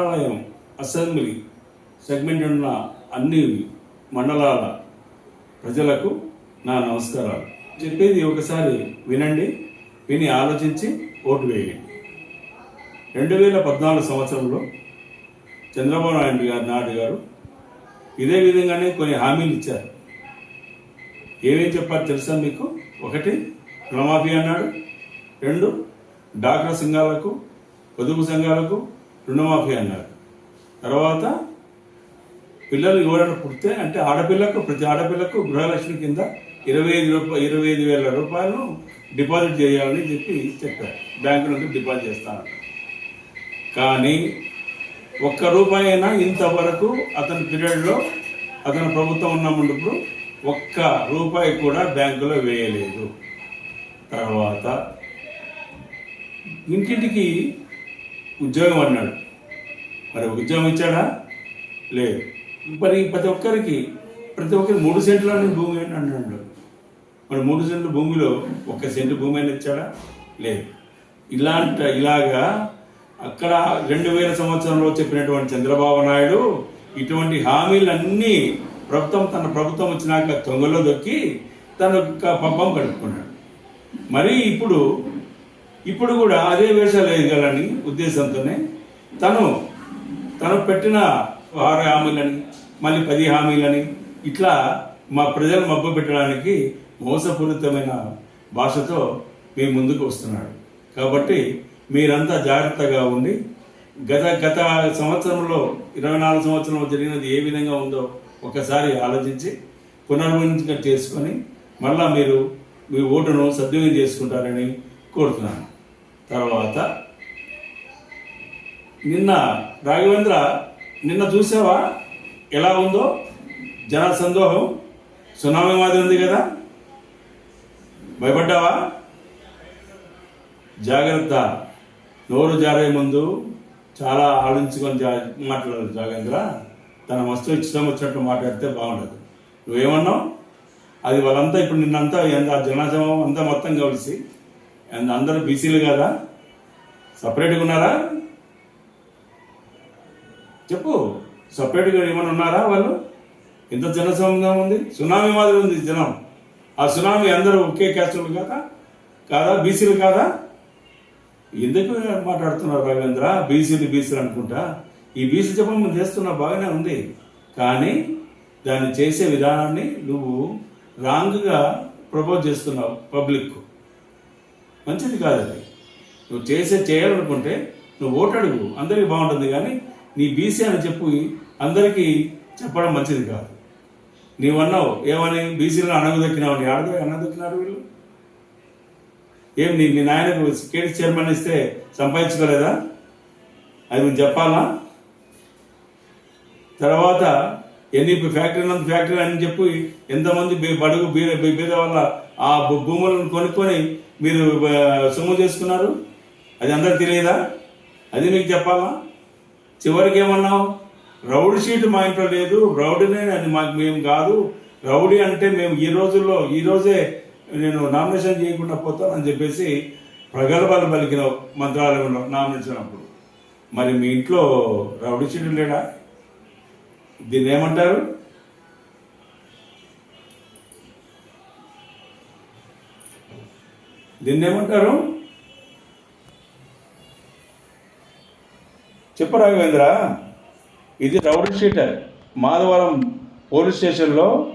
Mantralayam assembly segment ఉన్న అన్ని మండలాల ప్రజలకు నా నమస్కారాలు. చెప్పేది ఒకసారి వినండి విని ఆలోచించి ఓటు వేయండి. రెండు వేల పద్నాలుగు సంవత్సరంలో చంద్రబాబు నాయుడు గారు నాయుడు గారు ఇదే విధంగానే కొన్ని హామీలు ఇచ్చారు. ఏమేం చెప్పారు తెలుసా మీకు? ఒకటి రుణమాఫీ అన్నాడు. రెండు డాక్రా సంఘాలకు పొదుపు సంఘాలకు రుణమాఫీ అన్నారు. తర్వాత పిల్లలు ఎవరైనా పుడితే అంటే ఆడపిల్లకు ప్రతి ఆడపిల్లకు గృహలక్ష్మి కింద ఇరవై ఐదు రూపాయలు ఇరవై ఐదు వేల రూపాయలను డిపాజిట్ చేయాలని చెప్పి చెప్పారు. బ్యాంకు నుండి డిపాజిట్ చేస్తాను కానీ ఒక్క రూపాయి అయినా ఇంతవరకు అతని పీరియడ్లో అతని ప్రభుత్వం ఉన్నప్పుడు ఒక్క రూపాయి కూడా బ్యాంకులో వేయలేదు. తర్వాత ఇంటింటికి ఉద్యోగం అన్నాడు. మరి ఉద్యోగం ఇచ్చాడా? లేదు. మరి ప్రతి ఒక్కరికి ప్రతి ఒక్కరికి మూడు సెంట్లని భూమి అని అన్నాడు. మరి మూడు సెంట్లు భూమిలో ఒక్క సెంటు భూమి అని ఇచ్చాడా? లేదు. ఇలాంటి ఇలాగా అక్కడ రెండు వేల సంవత్సరంలో చెప్పినటువంటి చంద్రబాబు నాయుడు ఇటువంటి హామీలన్నీ ప్రభుత్వం తన ప్రభుత్వం వచ్చినాక తొంగలో దొక్కి తన యొక్క పబ్బం గడుపుకున్నాడు మరి ఇప్పుడు ఇప్పుడు కూడా అదే వేషాలు వేయగలని ఉద్దేశంతోనే తను తను పెట్టిన ఆరు హామీలని మళ్ళీ పది హామీలని ఇట్లా మా ప్రజలు మబ్బు పెట్టడానికి మోసపూరితమైన భాషతో మీ ముందుకు వస్తున్నాడు. కాబట్టి మీరంతా జాగ్రత్తగా ఉండి గత గత సంవత్సరంలో ఇరవై నాలుగు సంవత్సరంలో జరిగినది ఏ విధంగా ఉందో ఒకసారి ఆలోచించి పునర్వించ చేసుకొని మళ్ళా మీరు మీ ఓటును సద్వినియోగం చేసుకుంటారని కోరుతున్నాను. తర్వాత నిన్న రాఘవేంద్ర నిన్న చూసావా? ఎలా ఉందో? జన సందోహం. సునామీ మాదిరి ఉంది కదా? భయపడ్డావా? జాగ్రత్త. నోరు జారే ముందు చాలా ఆలోచించుకొని జా మాట్లాడాలి జాగేంద్ర తన వస్తువు ఇష్టం వచ్చినట్టు మాట్లాడితే బాగుండదు. నువ్వేమన్నావు? అది వాళ్ళంతా ఇప్పుడు నిన్నంతా ఎంత జనాజమం అంతా మొత్తం కలిసి అండ్ అందరూ బీసీలు కదా? సపరేట్గా ఉన్నారా? చెప్పు. సపరేట్గా ఏమైనా ఉన్నారా వాళ్ళు? ఎంత జనసంబంధం ఉంది? సునామీ మాదిరి ఉంది జనం. ఆ సునామీ అందరూ ఒకే క్యాస్టులు కాదా? కాదా? బీసీలు కాదా? ఎందుకు మాట్లాడుతున్నారు రవీంద్ర బీసీలు బీసీలు అనుకుంటా? ఈ బీసీ చెప్పడం నువ్వు చేస్తున్నా బాగానే ఉంది. కానీ దాన్ని చేసే విధానాన్ని నువ్వు రాంగ్గా ప్రపోజ్ చేస్తున్నావు పబ్లిక్ మంచిది కాదు అది. నువ్వు చేసే చేయాలనుకుంటే నువ్వు ఓటు అడుగు. అందరికీ బాగుంటుంది కానీ నీ బీసీ అని చెప్పి అందరికీ చెప్పడం మంచిది కాదు. నీవన్నావు ఏమని బీసీలో అణగదొక్కినావు నీ ఆడదో అణగదొక్కినారు వీళ్ళు? ఏం నీ మీ నాయనకు కేడీ చైర్మన్ ఇస్తే సంపాదించుకోలేదా? అది మేము చెప్పాలా? తర్వాత ఎన్ని ఫ్యాక్టరీ ఫ్యాక్టరీ అని చెప్పి ఎంతమంది బడుగు బీద బీద వల్ల ఆ భూములను కొనుక్కొని మీరు సొమ్ము చేసుకున్నారు? అది అందరికి తెలియదా? అది మీకు చెప్పాలా? చివరికి ఏమన్నావు రౌడీ షీట్ మా ఇంట్లో లేదు. రౌడీనే అది మాకు మేము కాదు. రౌడీ అంటే మేము ఈ రోజుల్లో ఈ రోజే నేను నామినేషన్ చేయకుండా పోతానని చెప్పేసి ప్రగల్భాలు పలికిన మంత్రాలయంలో నామినేషన్ అప్పుడు మరి మీ ఇంట్లో రౌడీ షీట్ లేడా? దీన్ని ఏమంటారు? దీన్ని ఏమంటారు? చెప్పు రాఘవేంద్ర. ఇది రౌడీ షీటర్. మాధవరం పోలీస్ స్టేషన్లో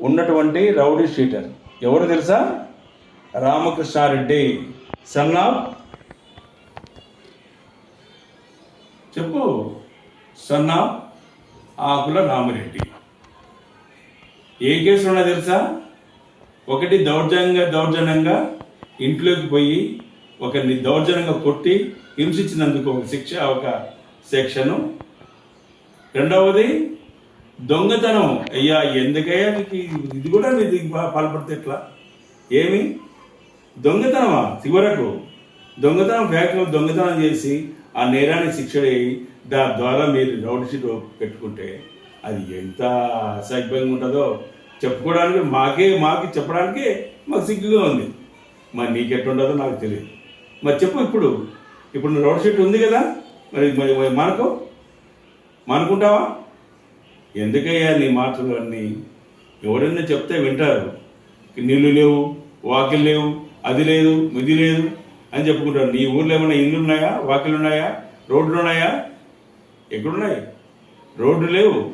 ఉన్నటువంటి రౌడీ షీటర్. ఎవరు తెలుసా? రామకృష్ణారెడ్డి. సన్నా చెప్పు. సన్నా ఆకుల రామిరెడ్డి. ఏ కేసులు ఉన్నా తెలుసా? ఒకటి దౌర్జన్యంగా దౌర్జన్యంగా ఇంట్లోకి పోయి ఒకరిని దౌర్జన్యంగా కొట్టి హింసించినందుకు ఒక శిక్ష ఒక సెక్షను రెండవది దొంగతనం. అయ్యా ఎందుకయ్యా నీకు ఇది- ఇది కూడా నీకు పాల్పడితే ఎట్లా? ఏమి? దొంగతనమా? చివరకు దొంగతనం ఫ్యాక్టరీలో దొంగతనం చేసి ఆ నేరాన్ని శిక్ష దాని ద్వారా మీరు రౌడ్ షీట్ పెట్టుకుంటే అది ఎంత అసభ్యంగా ఉంటుందో చెప్పుకోవడానికి మాకే మాకు చెప్పడానికి మాకు సిగ్గుగా ఉంది. మరి నీకెట్టుండదో నాకు తెలియదు. మరి చెప్పు ఇప్పుడు. ఇప్పుడు రోడ్ షీట్ ఉంది కదా? మరి మరి మనకు. మనకుంటావా? ఎందుకయ్యా నీ మాటలు అన్నీ? ఎవరైనా చెప్తే వింటారు. నీళ్ళు లేవు వాకిలు లేవు అది లేదు ఇది లేదు అని చెప్పుకుంటారు. నీ ఊర్లో ఏమైనా ఇల్లు ఉన్నాయా? వాకిలు ఉన్నాయా? రోడ్లు ఉన్నాయా? ఎక్కడున్నాయి? రోడ్లు లేవు.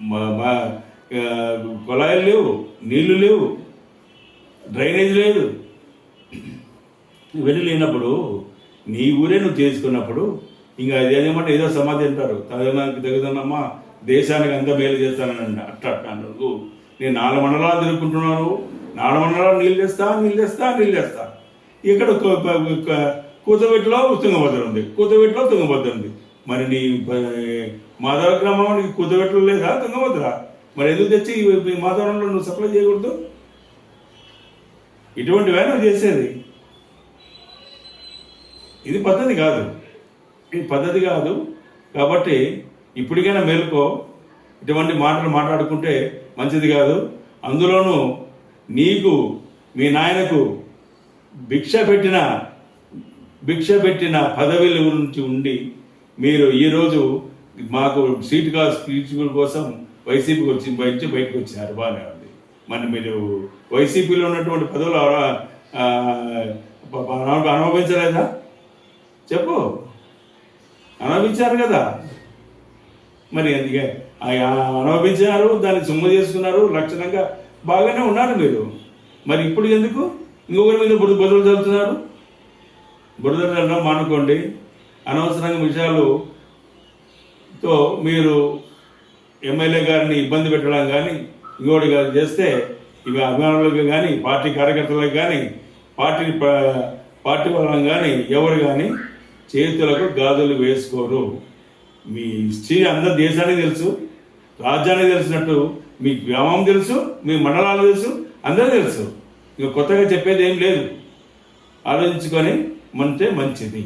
మా- మా కుళాయిలు లేవు నీళ్ళు లేవు. డ్రైనేజ్ లేదు. ఇవన్నీ లేనప్పుడు నీ ఊరే నువ్వు చేసుకున్నప్పుడు ఇంకా అదేమంటే ఏదో సమాధి అంటారు. తగదానికి తగదన్నమ్మా దేశానికి అంతా మేలు చేస్తానని అట్లా అట్లా అన్నారు నేను నాలుగు మండలాలు తిరుగుకుంటున్నాను నాలుగు మండలాలు నీళ్ళు తెస్తా నీళ్ళు తెస్తా నీళ్ళు తెస్తా. ఇక్కడ కు- తుంగభద్ర ఉంది. కూతబెట్టులో తుంగభద్ర ఉంది. మరి నీ ప- మాధవ గ్రామానికి కూతబెట్టులో లేదా? తుంగభద్ర. మరి ఎందుకు తెచ్చి మాధవరంలో నువ్వు సప్లై చేయకూడదు? ఇటువంటివే నువ్వు చేసేది. ఇది పద్ధతి కాదు. ఇది పద్ధతి కాదు. కాబట్టి ఇప్పటికైనా మేలుకో. ఇటువంటి మాటలు మాట్లాడుకుంటే మంచిది కాదు. అందులోనూ నీకు మీ నాయనకు భిక్ష పెట్టిన భిక్ష పెట్టిన పదవిల గురించి ఉండి మీరు ఈరోజు మాకు సీటు కా సీటు కోసం వైసీపీకి వచ్చి బయట బయటకు వచ్చినారు. బాగానే ఉంది. మరి మీరు వైసీపీలో ఉన్నటువంటి పదవులు అనుభవించలేదా? చెప్పు. అనుభవించారు కదా. మరి అందుకే ఆ- అనుభవించారు దాన్ని సొమ్ము చేసుకున్నారు లక్షణంగా బాగానే ఉన్నారు మీరు. మరి ఇప్పుడు ఎందుకు? ఇంకొకరి మీద బురద బదులు చల్లుతున్నారు బురద చల్లడం మానుకోండి. అనవసరంగా విషయాలు తో మీరు ఎమ్మెల్యే గారిని ఇబ్బంది పెట్టడం కానీ ఇంకోటి కానీ చేస్తే ఇవి అభిమానులకు కానీ పార్టీ కార్యకర్తలకు కానీ పార్టీ పార్టీ వాళ్ళని కానీ ఎవరు కానీ చేతులకు గాజులు వేసుకోరు. మీ హిస్టరీ అందరు దేశానికి తెలుసు రాజ్యానికి తెలిసినట్టు మీ గ్రామం తెలుసు మీ మండలాలు తెలుసు అందరూ తెలుసు. ఇక కొత్తగా చెప్పేది ఏం లేదు. ఆలోచించుకొని మంటే మంచిది.